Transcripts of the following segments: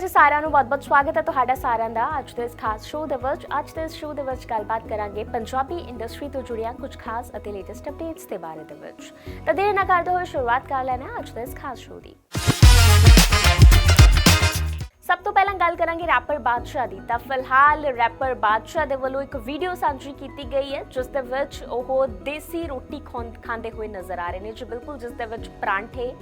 ਜੀ ਸਾਰਿਆਂ ਨੂੰ ਬਹੁਤ-ਬਹੁਤ ਸਵਾਗਤ ਹੈ ਤੁਹਾਡਾ ਸਾਰਿਆਂ ਦਾ। ਅੱਜ ਦੇ ਇਸ ਖਾਸ ਸ਼ੋਅ ਦੇ ਵਿੱਚ ਅੱਜ ਦੇ ਇਸ ਸ਼ੋਅ ਦੇ ਵਿੱਚ ਗੱਲਬਾਤ ਕਰਾਂਗੇ ਪੰਜਾਬੀ ਇੰਡਸਟਰੀ ਤੋਂ ਜੁੜੀਆਂ ਕੁਝ ਖਾਸ ਅਤੇ ਲੇਟੈਸਟ ਅਪਡੇਟਸ ਦੇ ਬਾਰੇ ਦੇ ਵਿੱਚ। ਤਾਂ ਦੇਰ ਨਾ ਕਰਦੇ ਹੋਏ ਸ਼ੁਰੂਆਤ ਕਰ ਲੈਣਾ ਅੱਜ ਦੇ ਇਸ ਖਾਸ ਸ਼ੋਅ ਦੀ। ਸਭ ਤੋਂ ਪਹਿਲਾਂ ਗੱਲ ਕਰਾਂਗੇ ਰੈਪਰ ਬਾਦਸ਼ਾਹ ਦੀ। ਤਾਂ ਫਿਲਹਾਲ ਰੈਪਰ ਬਾਦਸ਼ਾਹ ਦੇ ਵੱਲੋਂ ਇੱਕ ਵੀਡੀਓ ਸਾਂਝੀ ਕੀਤੀ ਗਈ ਹੈ, ਜਿਸ ਦੇ ਵਿੱਚ ਉਹ ਦੇਸੀ ਰੋਟੀ ਖਾਂਦੇ ਹੋਏ ਨਜ਼ਰ ਆ ਰਹੇ ਨੇ। ਜੀ ਬਿਲਕੁਲ, ਜਿਸ ਦੇ ਵਿੱਚ ਪਰਾਂਠੇ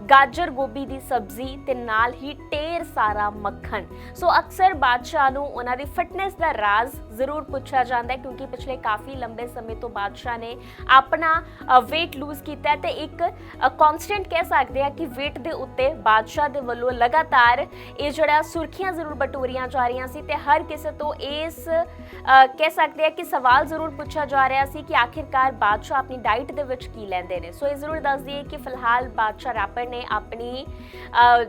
ਗਾਜਰ ਗੋਭੀ ਦੀ ਸਬਜ਼ੀ ਤੇ ਨਾਲ ਹੀ ਢੇਰ ਸਾਰਾ ਮੱਖਣ। ਸੋ ਅਕਸਰ ਬਾਦਸ਼ਾਹ ਨੂੰ ਉਹਨਾਂ ਦੀ ਫਿਟਨੈਸ ਦਾ ਰਾਜ਼ ਜ਼ਰੂਰ ਪੁੱਛਿਆ ਜਾਂਦਾ ਹੈ ਕਿਉਂਕਿ ਪਿਛਲੇ ਕਾਫੀ ਲੰਬੇ ਸਮੇਂ ਤੋਂ ਬਾਦਸ਼ਾਹ ਨੇ ਆਪਣਾ weight lose ਕੀਤਾ ਹੈ ਤੇ ਇੱਕ ਕਨਸਟੈਂਟ ਕਹਿ ਸਕਦੇ ਆ ਕਿ weight ਦੇ ਉੱਤੇ ਬਾਦਸ਼ਾਹ ਦੇ ਵੱਲੋਂ ਲਗਾਤਾਰ ਇਹ ਜਿਹੜਾ ਸੁਰਖੀਆਂ ਜ਼ਰੂਰ ਬਟੋਰੀਆਂ ਜਾ ਰਹੀਆਂ ਸੀ ਤੇ ਹਰ ਕਿਸੇ ਤੋਂ ਇਸ ਕਹਿ ਸਕਦੇ ਆ ਕਿ ਸਵਾਲ ਜ਼ਰੂਰ ਪੁੱਛਿਆ ਜਾ ਰਿਹਾ ਸੀ ਕਿ ਆਖਿਰਕਾਰ ਬਾਦਸ਼ਾਹ ਆਪਣੀ ਡਾਈਟ ਦੇ ਵਿੱਚ ਕੀ ਲੈਂਦੇ ਨੇ। ਸੋ ਇਹ ਜ਼ਰੂਰ ਦੱਸ ਦਈਏ ਕਿ ਫਿਲਹਾਲ ਬਾਦਸ਼ਾਹ ਰੈਪਰ ਨੇ ਆਪਣੀ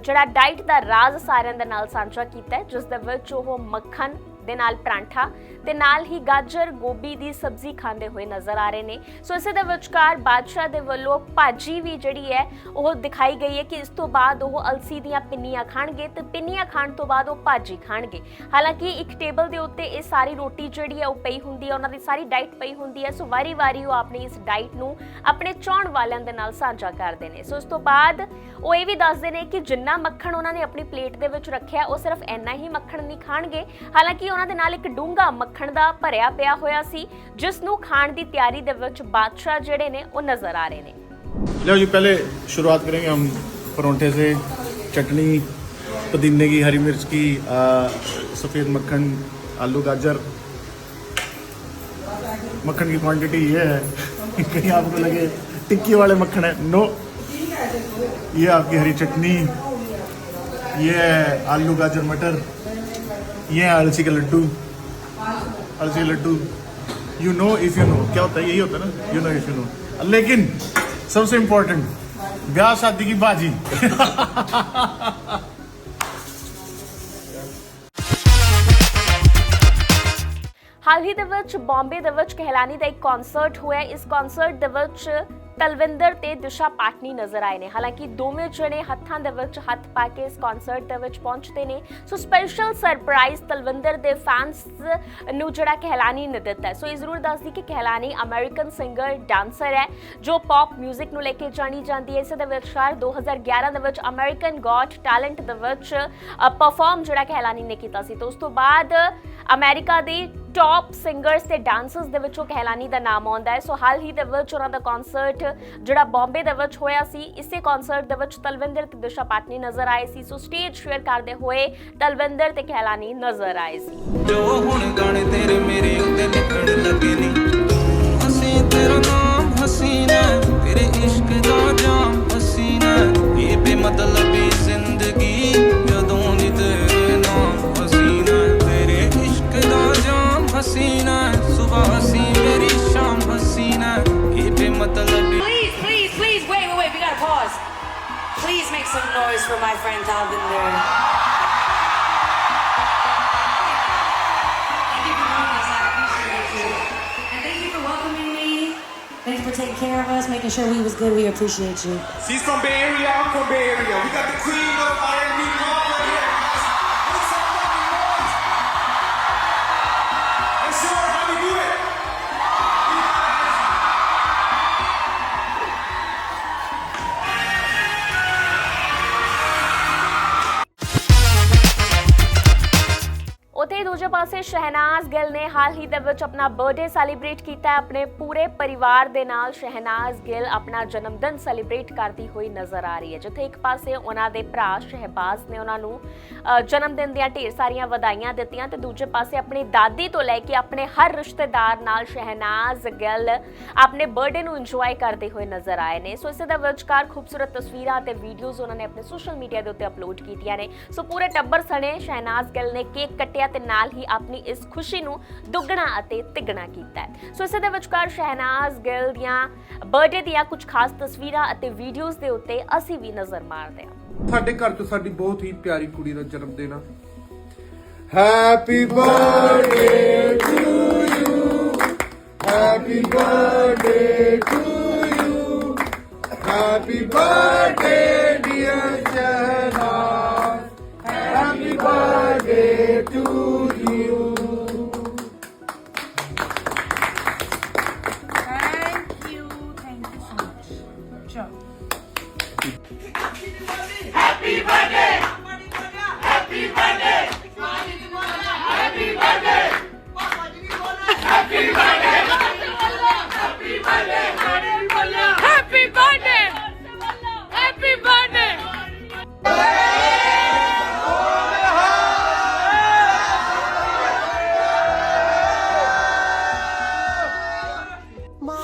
ਜਿਹੜਾ ਡਾਈਟ ਦਾ ਰਾਜ਼ ਸਾਰਿਆਂ ਦੇ ਨਾਲ ਸਾਂਝਾ ਕੀਤਾ ਹੈ, ਜਿਸ ਦੇ ਵਿੱਚ ਉਹ ਮੱਖਣ ਦੇ ਨਾਲ ਪਰਾਂਠਾ ਤੇ ਨਾਲ ਹੀ ਗਾਜਰ, ਗੋਭੀ ਦੀ ਸਬਜ਼ੀ ਖਾਂਦੇ ਹੋਏ ਨਜ਼ਰ ਆ ਰਹੇ ਨੇ। ਸੋ ਇਸੇ ਦੇ ਵਿਚਕਾਰ ਬਾਦਸ਼ਾਹ ਦੇ ਵੱਲੋਂ ਭਾਜੀ ਵੀ ਜਿਹੜੀ ਹੈ, ਉਹ ਦਿਖਾਈ ਗਈ ਹੈ ਕਿ ਇਸ ਤੋਂ ਬਾਅਦ ਉਹ ਅਲਸੀ ਦੀਆਂ ਪਿੰਨੀਆਂ ਖਾਣਗੇ ਤੇ ਪਿੰਨੀਆਂ ਖਾਣ ਤੋਂ ਬਾਅਦ ਉਹ ਭਾਜੀ ਖਾਣਗੇ। ਹਾਲਾਂਕਿ ਇੱਕ ਟੇਬਲ ਦੇ ਉੱਤੇ ਇਹ ਸਾਰੀ ਰੋਟੀ ਜਿਹੜੀ ਹੈ, ਉਹ ਪਈ ਹੁੰਦੀ ਹੈ, ਉਹਨਾਂ ਦੀ ਸਾਰੀ ਡਾਈਟ ਪਈ ਹੁੰਦੀ ਹੈ। ਸੋ ਵਾਰੀ-ਵਾਰੀ ਉਹ ਆਪਣੀ ਇਸ ਡਾਈਟ ਨੂੰ ਆਪਣੇ ਚਾਹਣ ਵਾਲਿਆਂ ਦੇ ਨਾਲ ਸਾਂਝਾ ਕਰਦੇ ਨੇ। ਸੋ ਇਸ ਤੋਂ ਬਾਅਦ ਉਹ ਇਹ ਵੀ ਦੱਸਦੇ ਨੇ ਕਿ ਜਿੰਨਾ ਮੱਖਣ ਉਹਨਾਂ ਨੇ ਆਪਣੀ ਪਲੇਟ ਦੇ ਵਿੱਚ ਰੱਖਿਆ, ਉਹ ਸਿਰਫ ਇੰਨਾ ਹੀ ਮੱਖਣ ਨਹੀਂ ਖਾਣਗੇ। ਹਾਲਾਂਕਿ ਉਹਨਾਂ ਦੇ ਨਾਲ ਇੱਕ ਡੂੰਗਾ ਮੱਖਣ ਦਾ ਭਰਿਆ ਪਿਆ ਹੋਇਆ ਸੀ ਜਿਸ ਨੂੰ ਖਾਣ ਦੀ ਤਿਆਰੀ ਦੇ ਵਿੱਚ ਬਾਦਸ਼ਾਹ ਜਿਹੜੇ ਨੇ ਉਹ ਨਜ਼ਰ ਆ ਰਹੇ ਨੇ लो जी पहले शुरुआत करेंगे हम परोंठे से चटनी पुदीने की हरी मिर्च की सफ़ेद मक्खन आलू गाजर मक्खन की क्वांटिटी ये है कहीं आपको लगे टिक्की वाले मक्खन है नो ये आपकी हरी चटनी ये है आलू गाजर मटर ये है अलसी के लड्डू। अलसी के Laddu. You know if you know क्या होता है? यही होता है ना? You know if you know लेकिन सबसे इम्पोर्टेंट ब्याह शादी की बाजी। हाल ही दे बॉम्बे दे कहलानी का एक कॉन्सर्ट हुआ है। इस कॉन्सर्ट दे ਤਲਵਿੰਦਰ ਤੇ ਦਿਸ਼ਾ ਪਾਟਨੀ ਨਜ਼ਰ ਆਏ ਨੇ। ਹਾਲਾਂਕਿ ਦੋਵੇਂ ਜਣੇ ਹੱਥਾਂ ਦੇ ਵਿੱਚ ਹੱਥ ਪਾ ਕੇ ਇਸ ਕਨਸਰਟ ਦੇ ਵਿੱਚ ਪਹੁੰਚਦੇ ਨੇ। ਸੋ ਸਪੈਸ਼ਲ ਸਰਪ੍ਰਾਈਜ਼ ਤਲਵਿੰਦਰ ਦੇ ਫੈਨਸ ਨੂੰ ਜਿਹੜਾ ਕਹਿਲਾਨੀ ਨੇ ਦਿੱਤਾ ਸੋ ਇਹ ਜ਼ਰੂਰ ਦੱਸਦੀ ਕਿ ਕਹਿਲਾਨੀ ਅਮਰੀਕਨ ਸਿੰਗਰ ਡਾਂਸਰ ਹੈ, ਜੋ ਪੌਪ 뮤직 ਨੂੰ ਲੈ ਕੇ ਜਾਣੀ ਜਾਂਦੀ ਹੈ। ਇਸ ਦੇ ਵਿੱਚ ਸ਼ਾਇਰ 2011 ਦੇ ਵਿੱਚ ਅਮਰੀਕਨ ਗॉड ਟੈਲੈਂਟ ਦੇ ਵਿੱਚ ਪਰਫਾਰਮ ਜਿਹੜਾ ਕਹਿਲਾਨੀ ਨੇ ਕੀਤਾ ਸੀ। ਤੋਂ ਉਸ ਤੋਂ ਬਾਅਦ ਅਮਰੀਕਾ ਦੀ ਟੌਪ ਸਿੰਗਰਸ ਤੇ ਡਾਂਸਰਸ ਦੇ ਵਿੱਚੋਂ ਕਹਿਲਾਨੀ ਦਾ ਨਾਮ ਆਉਂਦਾ ਹੈ। ਸੋ ਹਾਲ ਹੀ ਦੇ ਵਿੱਚ ਉਹਨਾਂ ਦਾ ਕਨਸਰਟ ਜਿਹੜਾ ਬੰਬੇ ਦੇ ਵਿੱਚ ਹੋਇਆ ਸੀ, ਇਸੇ ਕਨਸਰਟ ਦੇ ਵਿੱਚ ਤਲਵਿੰਦਰ ਤੇ ਦਿਸ਼ਾ ਪਾਟਨੀ ਨਜ਼ਰ ਆਏ ਸੀ। ਸੋ ਸਟੇਜ ਸ਼ੇਅਰ ਕਰਦੇ ਹੋਏ ਤਲਵਿੰਦਰ ਤੇ ਕਹਿਲਾਨੀ ਨਜ਼ਰ ਆਏ ਸੀ। ਜੋ ਹੁਣ ਗਾਣੇ ਤੇਰੇ ਮੇਰੇ ਉੱਤੇ ਲਿਖਣ ਲੱਗੇ ਨੀ। ਅਸੀਂ ਤੇਰਾ ਨਾਮ ਹਸੀਨਾ, ਤੇਰੇ ਇਸ਼ਕ ਦਾ ਜਾਮ ਹਸੀਨਾ। ਇਹ ਬੇਮਤਲਬੀ Please, please, please, wait, wait, wait, we gotta pause. Please make some noise for my friend Alvinder. Thank you. And thank you for welcoming me. Thank you for taking care of us, making sure we was good, we appreciate you. She's from Bay Area, I'm Bay Area. We got the queen of Ireland. ਦੂਜੇ ਸ਼ਹਿਨਾਜ਼ ਗਿੱਲ ਨੇ ਹਾਲ ਹੀ ਦੇ ਵਿੱਚ ਆਪਣਾ birthday celebrate ਕੀਤਾ ਆਪਣੇ ਪੂਰੇ ਪਰਿਵਾਰ ਦੇ ਨਾਲ ਸ਼ਹਿਨਾਜ਼ ਗਿੱਲ ਆਪਣਾ ਜਨਮ ਦਿਨ ਸੈਲੀਬ੍ਰੇਟ ਕਰਦੀ ਹੋਈ ਨਜ਼ਰ ਆ ਰਹੀ ਹੈ। ਜਿੱਥੇ ਇੱਕ ਪਾਸੇ ਉਹਨਾਂ ਦੇ ਭਰਾ ਸ਼ਹਿਬਾਜ਼ ਨੇ ਉਹਨਾਂ ਨੂੰ ਜਨਮ ਦਿਨ ਦੀਆਂ ਢੇਰ ਸਾਰੀਆਂ ਵਧਾਈਆਂ ਦਿੱਤੀਆਂ ਤੇ ਦੂਜੇ ਪਾਸੇ ਆਪਣੀ ਦਾਦੀ ਤੋਂ ਲੈ ਕੇ ਆਪਣੇ ਹਰ ਰਿਸ਼ਤੇਦਾਰ ਨਾਲ ਸ਼ਹਿਨਾਜ਼ ਗਿੱਲ ਆਪਣੇ ਬਰਥਡੇ ਨੂੰ ਇੰਜੋਏ ਕਰਦੇ ਹੋਏ ਨਜ਼ਰ ਆਏ ਨੇ। ਸੋ ਇਸੇ ਦਾ ਵਿਚਕਾਰ ਖੂਬਸੂਰਤ ਤਸਵੀਰਾਂ ਤੇ ਵੀਡੀਓਜ਼ ਉਹਨਾਂ ਨੇ ਆਪਣੇ ਸੋਸ਼ਲ ਮੀਡੀਆ ਦੇ ਉੱਤੇ ਅਪਲੋਡ ਕੀਤੀਆਂ ਨੇ। ਸੋ ਪੂਰੇ ਟੱਬਰ ਸਣੇ ਸ਼ਹਿਨਾਜ਼ ਗਿੱਲ ਨੇ ਕੇਕ ਕੱਟਿਆ ਤੇ ਨਾਲ ਹੀ ਆਪਣੇ ਇਸ ਖੁਸ਼ੀ ਨੂੰ ਦੁੱਗਣਾ ਅਤੇ ਤਿੱਗਣਾ ਕੀਤਾ ਹੈ। ਸੋ ਇਸੇ ਦੇ ਵਿਚਕਾਰ ਸ਼ਹਿਨਾਜ਼ ਗਿੱਲ ਦੀਆਂ ਬਰਥਡੇ ਦੀਆਂ ਕੁਝ ਖਾਸ ਤਸਵੀਰਾਂ ਅਤੇ ਵੀਡੀਓਜ਼ ਦੇ ਉੱਤੇ ਅਸੀਂ ਵੀ ਨਜ਼ਰ ਮਾਰਦੇ ਹਾਂ। ਸਾਡੇ ਘਰ 'ਚ ਸਾਡੀ ਬਹੁਤ ਹੀ ਪਿਆਰੀ ਕੁੜੀ ਦਾ ਜਨਮ ਦਿਨ ਆ। Happy birthday to you happy birthday to you happy birthday dear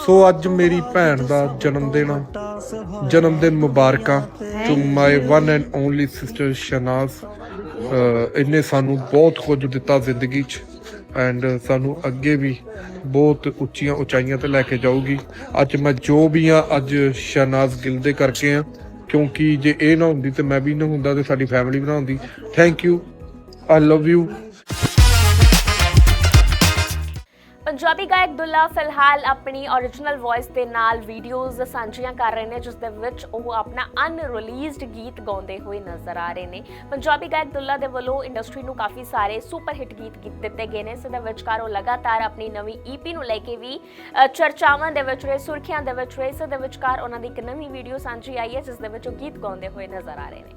so ਅੱਜ ਮੇਰੀ ਭੈਣ ਦਾ ਜਨਮ ਦਿਨ ਆ। ਜਨਮ ਦਿਨ ਮੁਬਾਰਕਾਂ to my one and only sister Shanaz ਇਹਨੇ ਸਾਨੂੰ ਬਹੁਤ ਕੁਝ ਦਿੱਤਾ ਜ਼ਿੰਦਗੀ 'ਚ ਐਂਡ ਸਾਨੂੰ ਅੱਗੇ ਵੀ ਬਹੁਤ ਉੱਚੀਆਂ ਉਚਾਈਆਂ ਤੇ ਲੈ ਕੇ ਜਾਊਗੀ। ਅੱਜ ਮੈਂ ਜੋ ਵੀ ਆ, ਅੱਜ ਸ਼ਨਾਜ਼ ਗਿਲ ਦੇ ਕਰਕੇ ਆ। ਕਿਉਂਕਿ ਜੇ ਇਹ ਨਾ ਹੁੰਦੀ ਤੇ ਮੈਂ ਵੀ ਨਾ ਹੁੰਦਾ ਤੇ ਸਾਡੀ ਫੈਮਿਲੀ ਵੀ ਨਾ ਹੁੰਦੀ। Thank you I love you Punjabi ਗਾਇਕ ਦੁੱਲਾ ਫਿਲਹਾਲ ਆਪਣੀ origignal ਵੌਇਸ ਦੇ ਨਾਲ ਵੀਡੀਓਜ਼ ਸਾਂਝੀਆਂ ਕਰ ਰਹੇ ਨੇ ਜਿਸ ਦੇ ਵਿੱਚ ਉਹ ਆਪਣਾ ਅਨਰਿਲੀਜ਼ਡ ਗੀਤ ਗਾਉਂਦੇ ਹੋਏ ਨਜ਼ਰ ਆ ਰਹੇ ਨੇ। ਪੰਜਾਬੀ ਗਾਇਕ ਦੁੱਲਾ ਦੇ ਵੱਲੋਂ ਇੰਡਸਟਰੀ ਨੂੰ ਕਾਫੀ ਸਾਰੇ ਸੁਪਰ ਹਿੱਟ ਗੀਤ ਦਿੱਤੇ ਗਏ ਨੇ ਇਸ ਦੇ ਵਿਚਕਾਰ ਉਹ ਲਗਾਤਾਰ ਆਪਣੀ ਨਵੀਂ EP ਨੂੰ ਲੈ ਕੇ ਵੀ ਚਰਚਾਵਾਂ ਦੇ ਵਿੱਚ ਰਹੇ, ਸੁਰਖੀਆਂ ਦੇ ਵਿੱਚ ਰਹੇ ਇਸ ਦੇ ਵਿਚਕਾਰ ਉਹਨਾਂ ਦੀ ਇੱਕ ਨਵੀਂ ਵੀਡੀਓ ਸਾਂਝੀ ਆਈ ਹੈ ਜਿਸ ਦੇ ਵਿੱਚ ਉਹ ਗੀਤ ਗਾਉਂਦੇ ਹੋਏ ਨਜ਼ਰ ਆ ਰਹੇ ਨੇ।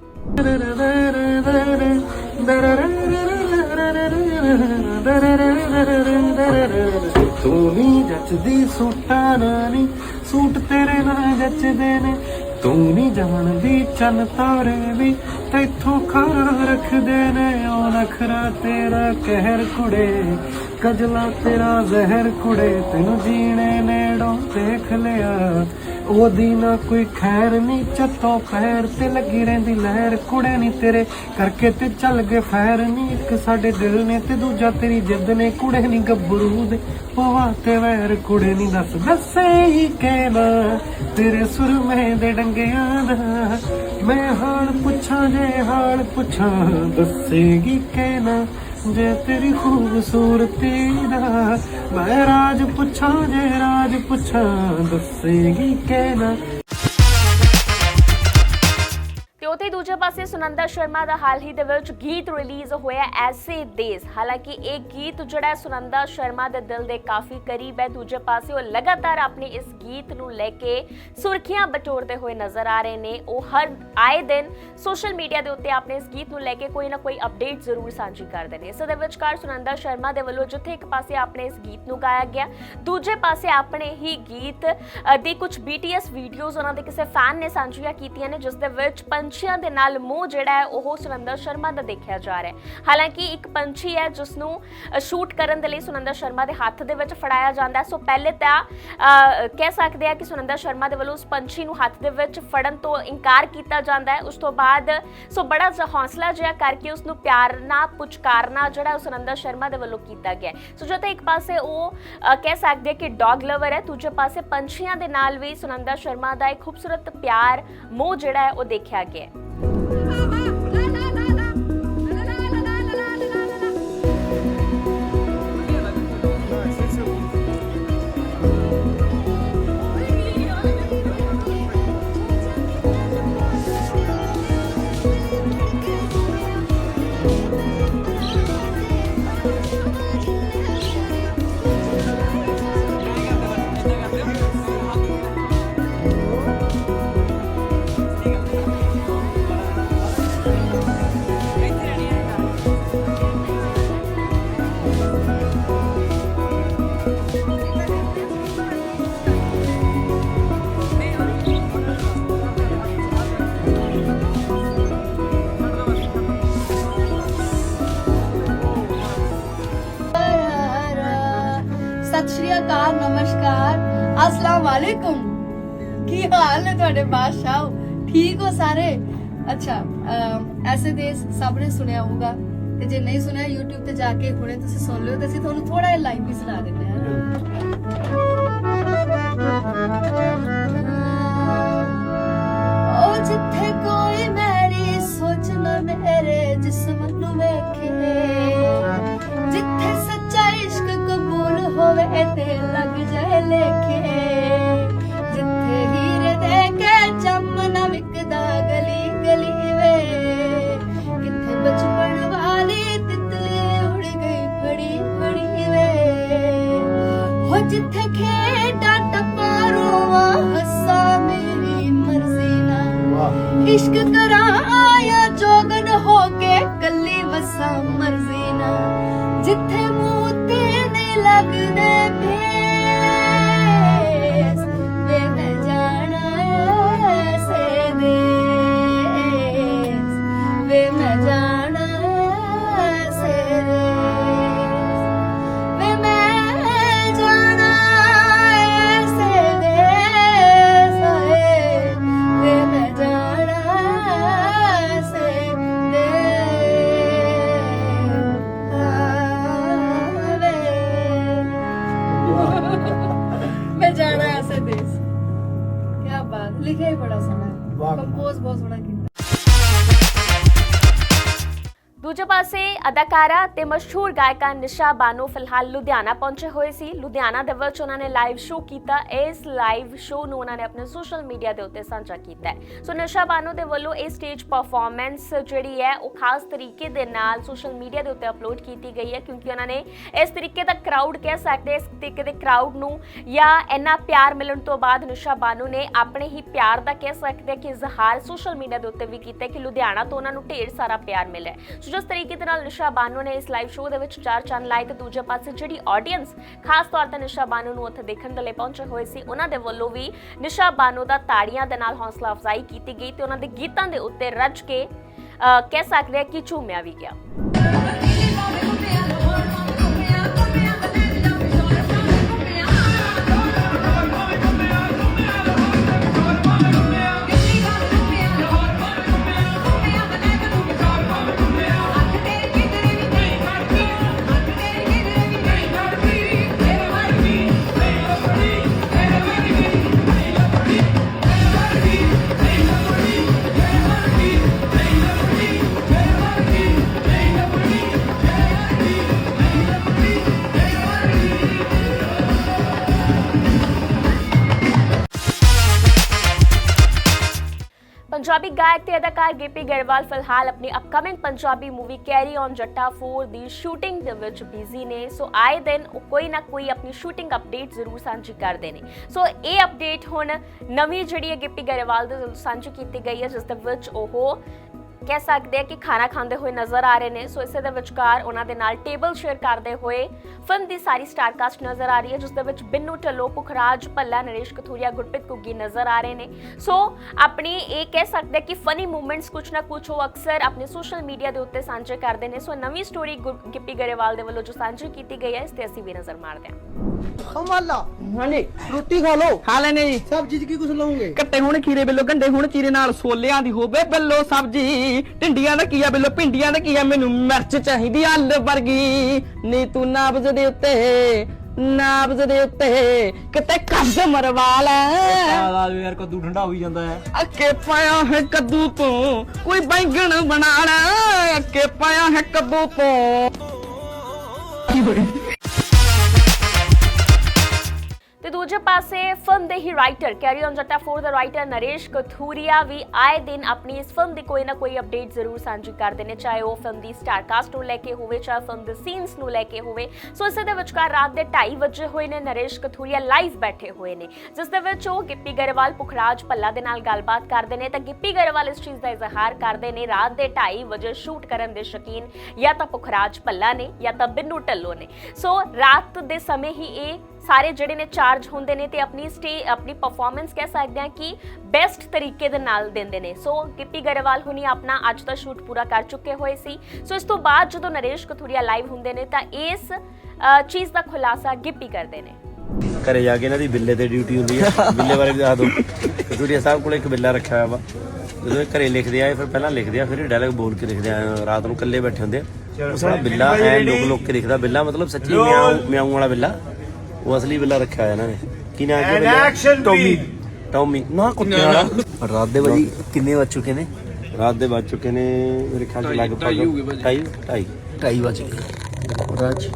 ਤੂੰ ਨਹੀਂ ਜੱਚਦੀ ਸੂਟਾਂ ਨਾਨੀ ਸੂਟ ਤੇਰੇ ਨਾਲ ਜੱਚਦੇ ਨੇ। ਤੂੰ ਨਹੀਂ ਜਾਣਦੀ ਚੰਨ ਤਾਰੇ ਵੀ, ਤੈਥੋਂ ਖਾਰਾ ਰੱਖਦੇ ਨੇ। ਉਹ ਨਖਰਾ ਤੇਰਾ ਕਹਿਰ ਕੁੜੇ, ਕਜਲਾ ਤੇਰਾ ਜ਼ਹਿਰ ਕੁੜੇ। ਤੈਨੂੰ ਜੀਣੇ ਨੇੜੋਂ ਦੇਖ ਲਿਆ ਉਹਦੀ ਨਾ ਕੋਈ ਖੈਰ ਨਹੀਂ ਚੱਤੋ ਪੈਰ ਤੇ ਲੱਗੀ ਰਹਿੰਦੀ ਲਹਿਰ। ਕੁੜੇ ਨਹੀਂ ਤੇਰੇ ਕਰਕੇ ਤੇ ਚੱਲ ਗਏ ਫੈਰ ਨਹੀਂ ਇੱਕ ਸਾਡੇ ਦਿਲ ਨੇ ਤੇ ਦੂਜਾ ਤੇਰੀ ਜਿੱਦ ਨੇ। ਕੁੜੇ ਨਹੀਂ ਗੱਭਰੂ ਦੇ ਪਵਾ ਤੇ ਵੈਰ, ਕੁੜੇ ਨਹੀਂ ਦੱਸ, ਦੱਸੇ ਹੀ ਕਹਿਣਾ ਤੇਰੇ ਸੁਰਮੇ ਦੇ ਡੰਗਿਆਂ ਦਾ ਮੈਂ ਹਾਲ ਪੁੱਛਾਂ ਜੇ, ਹਾਲ ਪੁੱਛਾਂ, ਦੱਸੇਗੀ ਕਹਿਣਾ ਜੇ ਤੇਰੀ ਖੂਬਸੂਰਤੀ ਦਾ। ਮੈਂ ਰਾਜ ਪੁੱਛਾਂ ਜੇ ਰਾਜ ਪੁੱਛਾਂ ਦੱਸੇਗੀ ਕਹਿਣਾ ਦੂਜੇ ਪਾਸੇ ਸੁਨੰਦਾ ਸ਼ਰਮਾ ਦਾ ਹਾਲ ਹੀ ਦੇ ਵਿੱਚ ਗੀਤ ਰਿਲੀਜ਼ ਹੋਇਆ ਐਸੇ ਦੇਸ। ਹਾਲਾਂਕਿ ਇਹ ਗੀਤ ਜਿਹੜਾ ਸੁਨੰਦਾ ਸ਼ਰਮਾ ਦੇ ਦਿਲ ਦੇ ਕਾਫੀ ਕਰੀਬ ਹੈ। ਦੂਜੇ ਪਾਸੇ ਉਹ ਲਗਾਤਾਰ ਆਪਣੀ ਇਸ ਗੀਤ ਨੂੰ ਲੈ ਕੇ ਸੁਰਖੀਆਂ ਬਟੋਰਦੇ ਹੋਏ ਨਜ਼ਰ ਆ ਰਹੇ ਨੇ। ਉਹ ਹਰ ਆਏ ਦਿਨ ਸੋਸ਼ਲ ਮੀਡੀਆ ਦੇ ਉੱਤੇ ਆਪਣੇ ਇਸ ਗੀਤ ਨੂੰ ਲੈ ਕੇ ਕੋਈ ਨਾ ਕੋਈ ਅਪਡੇਟ ਜ਼ਰੂਰ ਸਾਂਝੀ ਕਰਦੇ ਨੇ। ਇਸ ਦੇ ਵਿਚਕਾਰ ਸੁਨੰਦਾ ਸ਼ਰਮਾ ਦੇ ਵੱਲੋਂ ਜਿੱਥੇ ਇੱਕ ਪਾਸੇ ਆਪਣੇ ਇਸ ਗੀਤ ਨੂੰ ਗਾਇਆ ਗਿਆ ਦੂਜੇ ਪਾਸੇ ਆਪਣੇ ਹੀ ਗੀਤ ਅ, ਦੀ ਕੁਝ BTS ਵੀਡੀਓਜ਼ ਉਹਨਾਂ ਦੇ ਕਿਸੇ ਫੈਨ ਨੇ ਸਾਂਝੀਆਂ ਕੀਤੀਆਂ ਨੇ ਜਿਸ ਦੇ ਵਿੱਚ ਪੰਛੀਆਂ ਦੇ ਨਾਲ ਮੋਹ ਜਿਹੜਾ ਹੈ ਉਹ ਸੁਨੰਦਾ ਸ਼ਰਮਾ ਦਾ ਦੇਖਿਆ ਜਾ ਰਿਹਾ ਹੈ। ਹਾਲਾਂਕਿ ਇੱਕ ਪੰਛੀ ਹੈ ਜਿਸ ਨੂੰ ਸ਼ੂਟ ਕਰਨ ਦੇ ਲਈ ਸੁਨੰਦਾ ਸ਼ਰਮਾ ਦੇ ਹੱਥ ਦੇ ਵਿੱਚ ਫੜਾਇਆ ਜਾਂਦਾ ਹੈ। ਸੋ ਪਹਿਲੇ ਤਾਂ ਅ, ਕਹਿ ਸਕਦੇ ਆ ਕਿ ਸੁਨੰਦਾ ਸ਼ਰਮਾ ਦੇ ਵੱਲੋਂ ਉਸ ਪੰਛੀ ਨੂੰ ਹੱਥ ਦੇ ਵਿੱਚ ਫੜਨ ਤੋਂ ਇਨਕਾਰ ਕੀਤਾ ਜਾਂਦਾ ਹੈ। ਉਸ ਤੋਂ ਬਾਅਦ ਸੋ ਬੜਾ ਹੌਸਲਾ ਜਿਹਾ ਕਰਕੇ ਉਸ ਨੂੰ ਪਿਆਰ ਨਾਲ ਪੁਚਕਾਰਨਾ ਜਿਹੜਾ ਉਹ ਸੁਨੰਦਾ ਸ਼ਰਮਾ ਦੇ ਵੱਲੋਂ ਕੀਤਾ ਗਿਆ ਸੋ ਜਦੋਂ ਇੱਕ ਪਾਸੇ ਉਹ ਕਹਿ ਸਕਦੇ ਕਿ ਡੌਗ ਲਵਰ ਹੈ ਦੂਜੇ ਪਾਸੇ ਪੰਛੀਆਂ ਦੇ ਨਾਲ ਵੀ ਸੁਨੰਦਾ ਸ਼ਰਮਾ ਦਾ ਇੱਕ ਖੂਬਸੂਰਤ ਪਿਆਰ ਮੋਹ ਜਿਹੜਾ ਹੈ ਉਹ ਦੇਖਿਆ ਗਿਆ ਤੁਹਾਡੇ ਬਾਦਸ਼ਾਹ ਠੀਕ ਹੋ ਸਾਰੇ? ਅੱਛਾ ਅਮ, ਐਸੇ ਦੇਸ ਸਭ ਨੇ ਸੁਣਿਆ ਹੋਊਗਾ ਤੇ ਜੇ ਨਹੀਂ ਸੁਣਿਆ YouTube ਤੇ ਜਾ ਕੇ ਹੁਣੇ ਤੁਸੀਂ ਸੁਣ ਲਿਓ ਤੇ ਅਸੀਂ ਤੁਹਾਨੂੰ ਥੋੜਾ ਜਿਹਾ ਲਾਈਵ ਵੀ ਸੁਣਾ ਦਿੰਦੇ ਕੱਲੀ ਮਰਜ਼ੀ ਨਾਲ ਜਿੱਥੇ ਮੂੰਹ ਤੇ ਨਹੀਂ ਲੱਗਦੇ ਲਿਖਿਆ ਹੀ ਬੜਾ ਸੋਹਣਾ ਕੰਪੋਜ਼ ਬਹੁਤ ਸੋਹਣਾ ਕੀਤਾ। ਦੂਜੇ ਪਾਸੇ ਅਦਾਕਾਰਾ ਤੇ ਮਸ਼ਹੂਰ ਗਾਇਕਾ ਨਿਸ਼ਾ ਬਾਨੋ ਫਿਲਹਾਲ ਲੁਧਿਆਣਾ ਪਹੁੰਚੇ ਹੋਏ ਸੀ। ਲੁਧਿਆਣਾ ਦੇ ਵਿੱਚ ਉਹਨਾਂ ਨੇ ਲਾਈਵ ਸ਼ੋਅ ਕੀਤਾ। ਇਸ ਲਾਈਵ ਸ਼ੋਅ ਨੂੰ ਉਹਨਾਂ ਨੇ ਆਪਣੇ ਸੋਸ਼ਲ ਮੀਡੀਆ ਦੇ ਉੱਤੇ ਸਾਂਝਾ ਕੀਤਾ ਸੋ ਨਿਸ਼ਾ ਬਾਨੋ ਦੇ ਵੱਲੋਂ ਇਹ ਸਟੇਜ ਪਰਫਾਰਮੈਂਸ ਜਿਹੜੀ ਹੈ, ਉਹ ਖਾਸ ਤਰੀਕੇ ਦੇ ਨਾਲ ਸੋਸ਼ਲ ਮੀਡੀਆ ਦੇ ਉੱਤੇ ਅਪਲੋਡ ਕੀਤੀ ਗਈ ਹੈ ਕਿਉਂਕਿ ਉਹਨਾਂ ਨੇ ਇਸ ਤਰੀਕੇ ਦਾ ਕਰਾਊਡ ਕਹਿ ਸਕਦੇ ਇਸ ਤਰੀਕੇ ਦੇ ਕਰਾਊਡ ਨੂੰ ਜਾਂ ਇੰਨਾ ਪਿਆਰ ਮਿਲਣ ਤੋਂ ਬਾਅਦ ਨਿਸ਼ਾ ਬਾਨੋ ਨੇ ਆਪਣੇ ਹੀ ਪਿਆਰ ਦਾ ਕਹਿ ਸਕਦੇ ਹਾਂ ਕਿ ਇਜ਼ਹਾਰ ਸੋਸ਼ਲ ਮੀਡੀਆ ਦੇ ਉੱਤੇ ਵੀ ਕੀਤਾ ਕਿ ਲੁਧਿਆਣਾ ਤੋਂ ਉਹਨਾਂ ਨੂੰ ਢੇਰ ਸਾਰਾ ਪਿਆਰ ਮਿਲਿਆ ਸੋ ਜਿਸ ਤਰੀਕੇ ਦੇ ਨਾਲ ਨਿਸ਼ਾ ਬਾਨੋ ਨੇ ਇਸ ਲਾਈਵ ਸ਼ੋਅ ਦੇ ਵਿੱਚ ਚਾਰ ਚੰਨ ਲਾਏ ਤੇ ਦੂਜੇ ਪਾਸੇ ਜਿਹੜੀ ਆਡੀਅנס ਖਾਸ ਤੌਰ ਤੇ ਨਿਸ਼ਾ ਬਾਨੋ ਨੂੰ ਉੱਥੇ ਦੇਖਣ ਦੇ ਲਈ ਪਹੁੰਚੇ ਹੋਏ ਸੀ ਉਹਨਾਂ ਦੇ ਵੱਲੋਂ ਵੀ ਨਿਸ਼ਾ ਬਾਨੋ ਦਾ ਤਾੜੀਆਂ ਦੇ ਨਾਲ ਹੌਸਲਾ ਅਫਜ਼ਾਈ ਕੀਤੀ ਗਈ ਤੇ ਉਹਨਾਂ ਦੇ ਗੀਤਾਂ ਦੇ ਉੱਤੇ ਰੱਜ ਕੇ ਅਹ, ਕਹਿ ਸਕਦੇ ਹਾਂ ਕਿ ਝੂਮਿਆ ਵੀ ਗਿਆ। ਪੰਜਾਬੀ ਗਾਇਕ ਤੇ ਅਦਾਕਾਰ ਗੀਪੀ ਗਰੇਵਾਲ ਫਿਲਹਾਲ ਆਪਣੀ upcoming Punjabi movie Carry On Jatta 4 ਦੀ ਸ਼ੂਟਿੰਗ ਦੇ ਵਿੱਚ ਬਿਜ਼ੀ ਨੇ। ਸੋ ਆਏ ਦਿਨ ਉਹ ਕੋਈ ਨਾ ਕੋਈ ਆਪਣੀ ਸ਼ੂਟਿੰਗ ਅਪਡੇਟ ਜ਼ਰੂਰ ਸਾਂਝੀ ਕਰਦੇ ਨੇ। ਸੋ ਇਹ ਅਪਡੇਟ ਹੁਣ ਨਵੀਂ ਜਿਹੜੀ ਹੈ ਗਿੱਪੀ ਗਰੇਵਾਲ ਦੇ ਸਾਂਝੀ ਕੀਤੀ ਗਈ ਹੈ, ਜਿਸ ਦੇ ਵਿੱਚ ਉਹ ਕਹਿ ਸਕਦੇ ਆ ਕਿ ਖਾਣਾ ਖਾਂਦੇ ਹੋਏ ਨਜ਼ਰ ਆ ਰਹੇ ਨੇ। ਸੋ ਇਸੇ ਦੇ ਵਿਚਕਾਰ ਉਹਨਾਂ ਦੇ ਨਾਲ ਟੇਬਲ ਸ਼ੇਅਰ ਕਰਦੇ ਹੋਏ ਫਿਲਮ ਦੀ ਸਾਰੀ ਸਟਾਰ ਕਾਸਟ ਨਜ਼ਰ ਆ ਰਹੀ ਹੈ ਜਿਸ ਦੇ ਵਿੱਚ ਬਿੰਨੂ ਢੱਲੋ ਪੁਖਰਾਜ ਪੱਲਾ ਨਰੇਸ਼ ਕਥੂਰੀਆ ਗੁਰਪ੍ਰੀਤ ਕੁੱਗੀ ਨਜ਼ਰ ਆ ਰਹੇ ਨੇ। ਸੋ ਆਪਣੀ ਇਹ ਕਹਿ ਸਕਦੇ ਆ ਕਿ ਫਨੀ ਮੂਮੈਂਟਸ ਕੁਛ ਨਾ ਕੁਛ ਉਹ ਅਕਸਰ ਆਪਣੇ ਸੋਸ਼ਲ ਮੀਡੀਆ ਦੇ ਉੱਤੇ ਸਾਂਝੇ ਕਰਦੇ ਨੇ। ਸੋ ਨਵੀਂ ਸਟੋਰੀ ਗਿੱਪੀ ਗਰੇਵਾਲ ਦੇ ਵੱਲੋਂ ਜੋ ਸਾਂਝੀ ਕੀਤੀ ਗਈ ਹੈ ਇਸ ਤੇ ਅਸੀਂ ਵੀ ਨਜ਼ਰ ਮਾਰਦੇ ਹਾਂ। ਕਮਾਲਾ ਹਾਂਜੀ। ਰੋਟੀ ਖਾ ਲਓ। ਖਾ ਲੈਨੇ ਜੀ। ਸਬਜ਼ੀ ਚ ਕੀ ਕੁਝ ਲਾਉਂਗੇ ਕੱਟੇ ਹੋਣ ਖੀਰੇ ਬਿੱਲੋ ਗੰਡੇ ਹੋਣ ਚੀਰੇ ਨਾਲ ਸੋਲਿਆਂ ਦੀ ਹੋਵੇ ਬਿੱਲੋ ਸਬਜ਼ੀ। ਟਿੰਡੀਆਂ ਦਾ ਕੀ ਆ ਬਿੱਲੋ ਭਿੰਡੀਆਂ ਦਾ ਕੀ ਆ ਮੈਨੂੰ ਮਿਰਚ ਚਾਹੀਦੀ ਅੱਲ ਵਰਗੀ। ਨੀ ਤੂੰ ਨਾਬਜ਼ ਦੇ ਉੱਤੇ ਨਾਬਜ਼ ਦੇ ਉੱਤੇ ਕਿਤੇ ਕੱਦ ਮਰਵਾ ਲੈ। ਆਲਾ ਯਾਰ ਕਦੋਂ ਠੰਡਾ ਹੋਈ ਜਾਂਦਾ ਹੈ। ਅੱਕੇ ਪਾਇਆ ਹੈ ਕੱਦੂ ਤੋਂ ਕੋਈ ਬੈਂਗਣ ਬਣਾ ਲੈ। ਅੱਕੇ ਪਾਇਆ ਹੈ ਕੱਦੂ ਤੋਂ। ਕੀ ਹੋਈ ਤੇ ਦੂਜੇ ਪਾਸੇ ਫਿਲਮ ਦੇ ਹੀ writer Carry On Jatta four the writer Naresh Kathuria ਵੀ ਆਏ ਦਿਨ ਆਪਣੀ ਇਸ ਫਿਲਮ ਦੀ ਕੋਈ ਨਾ ਕੋਈ ਅਪਡੇਟ ਜ਼ਰੂਰ ਸਾਂਝੀ ਕਰਦੇ ਨੇ, ਚਾਹੇ ਉਹ ਫਿਲਮ ਦੀ ਸਟਾਰ ਕਾਸਟ ਨੂੰ ਲੈ ਕੇ ਹੋਵੇ, ਚਾਹੇ ਫਿਲਮ ਦੇ ਸੀਨਸ ਨੂੰ ਲੈ ਕੇ ਹੋਵੇ। ਸੋ ਇਸੇ ਦੇ ਵਿਚਕਾਰ ਰਾਤ ਦੇ 2:30 ਵਜੇ ਹੋਏ ਨੇ, ਨਰੇਸ਼ ਕਥੂਰੀਆ ਲਾਈਵ ਬੈਠੇ ਹੋਏ ਨੇ, ਜਿਸ ਦੇ ਵਿੱਚ ਉਹ ਗਿੱਪੀ ਗਰੇਵਾਲ, ਪੁਖਰਾਜ ਪੱਲਾ ਦੇ ਨਾਲ ਗੱਲਬਾਤ ਕਰਦੇ ਨੇ। ਤਾਂ ਗਿੱਪੀ ਗਰੇਵਾਲ ਇਸ ਚੀਜ਼ ਦਾ ਇਜ਼ਹਾਰ ਕਰਦੇ ਨੇ, ਰਾਤ ਦੇ 2:30 ਵਜੇ ਸ਼ੂਟ ਕਰਨ ਦੇ ਸ਼ੌਕੀਨ ਜਾਂ ਤਾਂ ਪੁਖਰਾਜ ਪੱਲਾ ਨੇ ਜਾਂ ਤਾਂ ਬਿੰਨੂ ਢੱਲੋ ਨੇ। ਸੋ ਰਾਤ ਦੇ ਸਮੇਂ ਹੀ ਇਹ ਸਾਰੇ ਜਿਹੜੇ ਨੇ ਚਾਰਜ ਹੁੰਦੇ ਨੇ ਤੇ ਆਪਣੀ ਸਟੇ ਆਪਣੀ ਪਰਫਾਰਮੈਂਸ ਕਹਿ ਸਕਦੇ ਹਾਂ ਕਿ ਬੈਸਟ ਤਰੀਕੇ ਦੇ ਨਾਲ ਦਿੰਦੇ ਨੇ। ਸੋ ਗਿੱਪੀ ਗਰੇਵਾਲ ਹੁਣੀ ਆਪਣਾ ਅੱਜ ਦਾ ਸ਼ੂਟ ਪੂਰਾ ਕਰ ਚੁੱਕੇ ਹੋਏ ਸੀ। ਸੋ ਇਸ ਤੋਂ ਬਾਅਦ ਜਦੋਂ ਨਰੇਸ਼ ਕਥੂਰੀਆ ਲਾਈਵ ਹੁੰਦੇ ਨੇ ਤਾਂ ਇਸ ਚੀਜ਼ ਦਾ ਖੁਲਾਸਾ ਗਿੱਪੀ ਕਰਦੇ ਨੇ। ਘਰੇ ਜਾ ਕੇ ਇਹਨਾਂ ਦੀ ਬਿੱਲੇ ਤੇ ਡਿਊਟੀ ਹੁੰਦੀ ਹੈ ਬਿੱਲੇ ਬਾਰੇ ਵੀ ਦੱਸ ਦਿਓ ਕਸੂਰੀਆ ਸਾਹਿਬ ਕੋਲ ਇੱਕ ਬਿੱਲਾ ਰੱਖਿਆ ਹੋਇਆ ਵਾ। ਜਦੋਂ ਇਹ ਘਰੇ ਲਿਖਦੇ ਆ ਫਿਰ ਪਹਿਲਾਂ ਲਿਖਦੇ ਆ ਫਿਰ ਡਾਇਲੌਗ ਬੋਲ ਕੇ ਲਿਖਦੇ ਆ। ਰਾਤ ਨੂੰ ਇਕੱਲੇ ਬੈਠੇ ਹੁੰਦੇ ਆ। ਉਹ ਸਾਡਾ ਬਿੱਲਾ ਐ ਲੋਕ ਲੋਕ ਕੇ ਲਿਖਦਾ ਬਿੱਲਾ ਮਤਲਬ ਸੱਚੀ ਮਿਆਉ ਮਿਆਉ ਵਾਲਾ ਬਿੱਲਾ। ਉਹ ਅਸਲੀ ਬਿੱਲਾ ਰੱਖਿਆ ਹੋਇਆ ਇਹਨਾਂ ਨੇ। ਕੀ ਨਾਮ ਹੈ ਬਿੱਲੇ ਟੋਮੀ। ਟੋਮੀ। ਨਾ ਕੁੱਤੇ ਵਾਲਾ। ਰਾਤ ਦੇ ਵਜੇ ਕਿੰਨੇ ਵੱਜ ਚੁੱਕੇ ਨੇ? ਰਾਤ ਦੇ ਵੱਜ ਚੁੱਕੇ ਨੇ ਮੇਰੇ ਖਿਆਲ ਚ ਲਗਭਗ 2:30 2:30 2:30 ਵਜ ਗਏ। ਰਾਜ।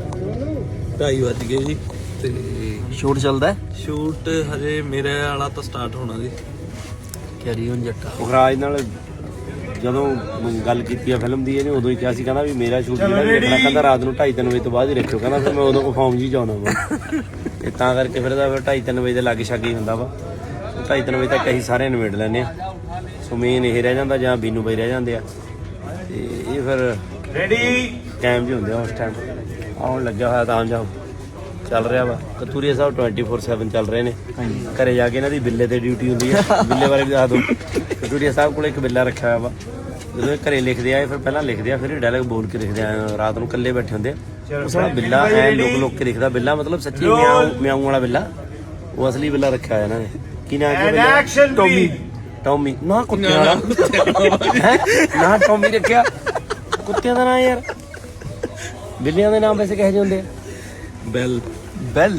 2:30 ਵੱਜ ਗਏ ਜੀ। ਤੇ ਸ਼ੂਟ ਚੱਲਦਾ ਹੈ? ਸ਼ੂਟ ਹਜੇ ਮੇਰੇ ਵਾਲਾ ਤਾਂ ਸਟਾਰਟ ਹੋਣਾ ਜੀ। ਕੈਰੀ ਔਨ ਜੱਟਾ। ਮੁਖਰਾਜ ਨਾਲ ਜਦੋਂ ਗੱਲ ਕੀਤੀ ਆ ਫਿਲਮ ਦੀ ਇਹਨੇ ਉਦੋਂ ਹੀ ਕਿਹਾ ਸੀ ਕਹਿੰਦਾ ਵੀ ਮੇਰਾ ਸ਼ੂਟ ਜਿਹੜਾ ਵੀ ਰੱਖਣਾ ਕਹਿੰਦਾ ਰਾਤ ਨੂੰ 2:30 ਵਜੇ ਤੋਂ ਬਾਅਦ ਹੀ ਰੱਖਿਓ ਕਹਿੰਦਾ ਫਿਰ ਮੈਂ ਉਦੋਂ ਫਾਰਮ ਜੀ ਜਾਣਾ ਵਾ। ਤੇ ਤਾਂ ਕਰਕੇ ਫਿਰ ਫਿਰ 2:30 ਵਜੇ ਦੇ ਲਾਗੇ ਛਾਗੇ ਹੀ ਹੁੰਦਾ ਵਾ। 2:30 ਵਜੇ ਤੱਕ ਅਸੀਂ ਸਾਰੇ ਨਿਬੇੜ ਲੈਨੇ ਆ ਸੋ ਮੇਨ ਇਹ ਰਹਿ ਜਾਂਦਾ ਜਾਂ ਬੀਨੂ ਬਈ ਰਹਿ ਜਾਂਦੇ ਆ। ਤੇ ਇਹ ਫਿਰ ਰੈਡੀ ਟਾਈਮ ਜੀ ਹੁੰਦੇ ਆ ਉਸ ਟਾਈਮ ਆਉਣ ਲੱਗਿਆ ਹੋਇਆ ਤਾਂ ਜਾਂ ਚੱਲ ਰਿਹਾ ਵਾ। ਕਤੂਰੀਆ ਸਾਹਿਬ 24/7 ਚੱਲ ਰਹੇ ਨੇ। ਘਰੇ ਜਾ ਕੇ ਇਹਨਾਂ ਦੀ ਬਿੱਲੇ ਤੇ ਡਿਊਟੀ ਹੁੰਦੀ ਹੈ ਬਿੱਲੇ ਬਾਰੇ ਵੀ ਦੱਸ ਦਿਓ। ਕਤੂਰੀਆ ਸਾਹਿਬ ਕੋਲ ਇੱਕ ਬਿੱਲਾ ਰੱਖਿਆ ਹੋਇਆ ਵਾ। ਜਦੋਂ ਘਰੇ ਲਿਖਦੇ ਆ ਇਹ ਫਿਰ ਪਹਿਲਾਂ ਲਿਖਦੇ ਆ ਫਿਰ ਇਹ ਡਾਇਲੌਗ ਬੋਲ ਕੇ ਲਿਖਦੇ ਆ। ਰਾਤ ਨੂੰ ਇਕੱਲੇ ਬੈਠੇ ਹੁੰਦੇ ਆ। ਉਹ ਸਾਡਾ ਬਿੱਲਾ ਐ ਲੋਕ ਲੋਕ ਕੇ ਲਿਖਦਾ। ਬਿੱਲਾ ਮਤਲਬ ਸੱਚੀ ਮਿਆਉ ਮਿਆਉ ਵਾਲਾ ਬਿੱਲਾ। ਉਹ ਅਸਲੀ ਬਿੱਲਾ ਰੱਖਿਆ ਹੋਇਆ ਇਹਨਾਂ ਨੇ। ਕੀ ਨਾਮ ਹੈ ਬਿੱਲੇ ਟੋਮੀ ਟੋਮੀ ਨਾ ਕੁੱਤੇ ਵਾਲਾ ਹੈਂ? ਨਾ ਟੋਮੀ ਰੱਖਿਆ। ਕੁੱਤਿਆਂ ਦਾ ਨਾਂ ਯਾਰ। ਬਿੱਲੀਆਂ ਦੇ ਨਾਮ ਵੈਸੇ ਕਿਹੋ ਜਿਹੇ ਹੁੰਦੇ ਆ? ਬੈਲ। ਬੈਲ?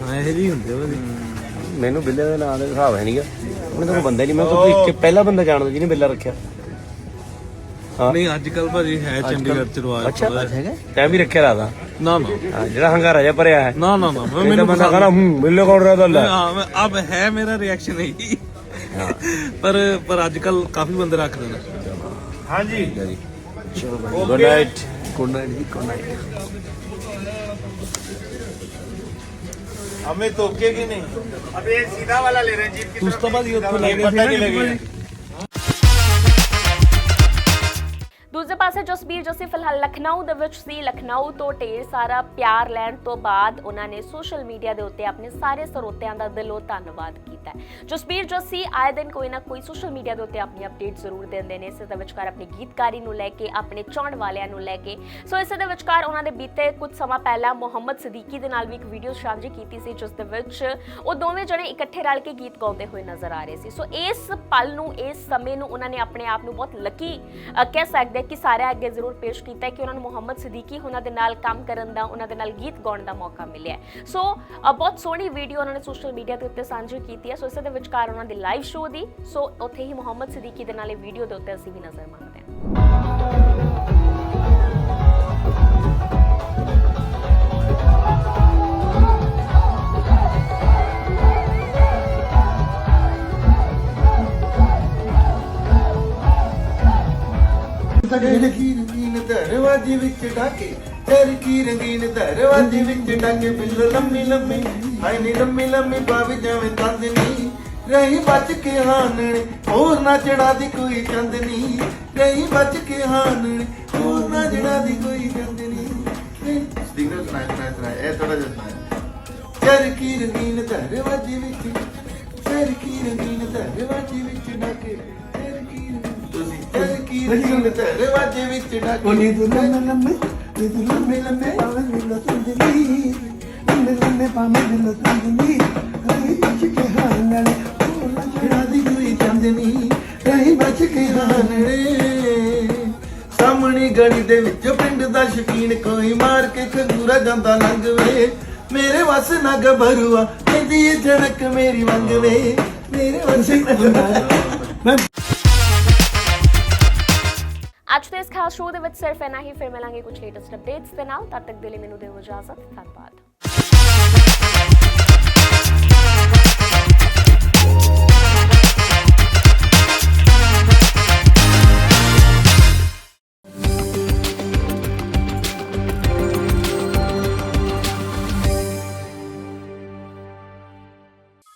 ਹਾਂ ਇਹ ਜੀ ਹੁੰਦੇ ਉਹ ਮੈਨੂੰ ਬਿੱਲੇ ਦੇ ਨਾਂ ਦਾ ਹਿਸਾਬ ਹੈ ਨਹੀਂਗਾ ਆਪਣੇ ਤਾਂ ਕੋਈ ਬੰਦਾ ਹੀ ਨਹੀਂ ਮੈਂ ਤਾਂ ਇੱਕ ਪਹਿਲਾ ਬੰਦਾ ਜਾਣਦਾ ਜਿਹਨੇ ਬਿੱਲਾ ਰੱਖਿਆ। ਨਹੀਂ ਅੱਜ ਕੱਲ ਭਾਜੀ ਹੈ ਚੰਡੀਗੜ੍ਹ ਚ ਰਿਵਾਜ ਅੱਛਾ। ਹੈਗਾ? ਤੈਂ ਵੀ ਰੱਖਿਆ ਰਾਦਾ ਨਾ ਨਾ। ਹਾਂ ਜਿਹੜਾ ਹੰਗਾਰਾ ਜਿਹਾ ਭਰਿਆ ਹੈ। ਨਾ ਨਾ ਨਾ। ਮੈਂ- ਮੈਨੂੰ ਬੰਦਾ ਕਹਣਾ ਹੂੰ ਬਿੱਲੇ ਕੌਣ ਰਿਹਾ ਤਾਂ ਲੈ ਹਾਂ ਅਬ ਹੈ ਮੇਰਾ ਰਿਐਕਸ਼ਨ ਹੈ। ਪਰ ਪਰ ਅੱਜ ਕੱਲ ਕਾਫੀ ਬੰਦੇ ਰੱਖਦੇ ਨੇ। ਗੁੱਡ ਨਾਈਟ ਗੁੱਡ ਨਾਈਟ ਜੀ ਗੁੱਡ ਨਾਈਟ हमें तो के कि नहीं अब ये सीधा वाला ले रहे हैं जीप की ਉਸ ਤੋਂ ਬਾਅਦ ਇਹ ਉੱਥੋਂ ਲੈ ये ਗਏ पता नहीं ਸੀ ਨਾ लगेगा ਦੂਜੇ ਪਾਸੇ ਜਸਬੀਰ ਜੱਸੀ ਫਿਲਹਾਲ ਲਖਨਊ ਦੇ ਵਿੱਚ ਸੀ ਲਖਨਊ ਤੋਂ ਢੇਰ ਸਾਰਾ ਪਿਆਰ ਲੈਣ ਤੋਂ ਬਾਅਦ ਉਹਨਾਂ ਨੇ ਸੋਸ਼ਲ ਮੀਡੀਆ ਦੇ ਉੱਤੇ ਆਪਣੇ ਸਾਰੇ ਸਰੋਤਿਆਂ ਦਾ ਦਿਲੋਂ ਧੰਨਵਾਦ ਕੀਤਾ ਹੈ। ਜਸਬੀਰ ਜੱਸੀ, ਆਏ ਦਿਨ ਕੋਈ ਨਾ ਕੋਈ ਸੋਸ਼ਲ ਮੀਡੀਆ ਦੇ ਉੱਤੇ ਆਪਣੀ ਅਪਡੇਟ ਜ਼ਰੂਰ ਦਿੰਦੇ ਨੇ। ਇਸ ਦੇ ਵਿਚਕਾਰ ਆਪਣੀ ਗੀਤਕਾਰੀ ਨੂੰ ਲੈ ਕੇ, ਆਪਣੇ ਚਾਹਣ ਵਾਲਿਆਂ ਨੂੰ ਲੈ ਕੇ। ਸੋ ਇਸੇ ਦੇ ਵਿਚਕਾਰ ਉਹਨਾਂ ਦੇ ਬੀਤੇ ਕੁਝ ਸਮਾਂ ਪਹਿਲਾਂ ਮੁਹੰਮਦ ਸਦੀਕੀ ਦੇ ਨਾਲ ਵੀ ਇੱਕ ਵੀਡੀਓ ਸਾਂਝੀ ਕੀਤੀ ਸੀ, ਜਿਸ ਦੇ ਵਿੱਚ ਉਹ ਦੋਵੇਂ ਜਣੇ ਇਕੱਠੇ ਰਲ ਕੇ ਗੀਤ ਗਾਉਂਦੇ ਹੋਏ ਨਜ਼ਰ ਆ ਰਹੇ ਸੀ। ਸੋ ਇਸ ਪਲ ਨੂੰ, ਇਸ ਸਮੇਂ ਨੂੰ ਉਹਨਾਂ ਨੇ ਆਪਣੇ ਆਪ ਨੂੰ ਬਹੁਤ ਲੱਕੀ ਕਹਿ ਸਕਦੇ ਹਾਂ ਕਿ ਸਾਰਿਆਂ ਅੱਗੇ ਜ਼ਰੂਰ ਪੇਸ਼ ਕੀਤਾ ਕਿ ਉਹਨਾਂ ਨੂੰ ਮੁਹੰਮਦ ਸਦੀਕੀ ਉਹਨਾਂ ਦੇ ਨਾਲ ਕੰਮ ਕਰਨ ਦਾ, ਉਹਨਾਂ ਦੇ ਨਾਲ ਗੀਤ ਗਾਉਣ ਦਾ ਮੌਕਾ ਮਿਲਿਆ ਸੋ ਬਹੁਤ ਸੋਹਣੀ ਵੀਡੀਓ ਉਹਨਾਂ ਨੇ ਸੋਸ਼ਲ ਮੀਡੀਆ ਦੇ ਉੱਤੇ ਸਾਂਝੀ ਕੀਤੀ ਹੈ ਸੋ ਇਸ ਦੇ ਵਿਚਕਾਰ ਉਹਨਾਂ ਦੀ ਲਾਈਵ ਸ਼ੋਅ ਦੀ, ਸੋ ਉੱਥੇ ਹੀ ਮੁਹੰਮਦ ਸਦੀਕੀ ਦੇ ਨਾਲ ਇਹ ਵੀਡੀਓ ਦੇ ਉੱਤੇ ਅਸੀਂ ਵੀ ਨਜ਼ਰ ਮਾਰਦੇ ਹਾਂ। ਤੇਰੇ ਕੀ ਰੰਗੀਨ ਦਰਵਾਜ਼ੇ ਵਿੱਚ ਡਾਕੇ, ਤੇਰੇ ਕੀ ਰੰਗੀਨ ਦਰਵਾਜ਼ੇ ਵਿੱਚ ਡਾਕੇ, ਬਿੱਲ ਲੰਮੀ ਲੰਮੀ ਹਾਏ ਨੀ ਲੰਮੀ ਲੰਮੀ ਪਾਵ ਜਾਵੇਂ ਤੰਦਨੀ ਰਹੀ ਬਚ ਕੇ ਹਾਨਣੇ ਹੋਰ ਨਾ ਚੜਾ ਦੀ ਕੋਈ ਚੰਦਨੀ ਰਹੀ ਬਚ ਕੇ ਹਾਨਣੇ ਹੋਰ ਨਾ ਚੜਾ ਦੀ ਕੋਈ ਚੰਦਨੀ ਸਟਿੰਗਰ ਸੁਣਾਇਆ ਸੁਣਾਇਆ ਸੁਣਾਇਆ ਇਹ ਥੋੜਾ ਜਿਹਾ ਸੁਣਾਇਆ ਤੇਰੇ ਕੀ ਰੰਗੀਨ ਦਰਵਾਜ਼ੇ ਵਿੱਚ ਤੇਰੇ ਕੀ ਰੰਗੀਨ ਦਰਵਾਜ਼ੇ ਵਿੱਚ ਡਾਕੇ। ਤੇਰੇ ਕੀ ਤੁਸੀਂ ਤੇਰੇ ਕੀ ਰੰਗੀਨ ਦਰਵਾਜ਼ੇ ਵਿੱਚ ਡਾਕੇ। ਕੋਨੀ ਤੂੰ ਲੰਮੇ ਲੰਮੇ ਤੇ ਤੂੰ ਲੰਮੇ ਲੰਮੇ ਪਾਵੇਂ ਮਿਲੋ ਤੁੰਦਨੀ ਲੰਮੇ ਲੰਮੇ ਪਾਵੇਂ ਮਿਲੋ ਤੁੰਦਨੀ ਰਹੀ ਬਚ ਕੇ ਹਾਨਣੇ ਉਹ ਨਾ ਛੜਾ ਦੀ ਕੋਈ ਚੰਦਨੀ ਰਹੀ ਬਚ ਕੇ ਹਾਨਣੇ ਸਾਹਮਣੀ ਗਲੀ ਦੇ ਵਿੱਚ ਪਿੰਡ ਦਾ ਸ਼ਕੀਨ ਕੋਈ ਮਾਰ ਕੇ ਖੰਗੂਰਾ ਜਾਂਦਾ ਲੰਘ ਵੇ। ਮੇਰੇ ਵਸ ਨਾ ਗਬਰੂਆ ਕਹਿੰਦੀ ਏ ਝੜਕ ਮੇਰੀ ਮੰਗ ਵੇ। ਮੇਰੇ ਵਸ ਨਾ ਅੱਜ ਦੇ ਇਸ ਖਾਸ ਸ਼ੋਅ ਦੇ ਵਿੱਚ ਸਿਰਫ ਇੰਨਾ ਹੀ ਫਿਰ ਮਿਲਾਂਗੇ ਕੁਝ ਲੇਟੈਸਟ ਅਪਡੇਟਸ ਦੇ ਨਾਲ। ਤਦ ਤੱਕ ਦੇ ਲਈ ਮੈਨੂੰ ਦਿਓ ਇਜਾਜ਼ਤ। ਧੰਨਵਾਦ।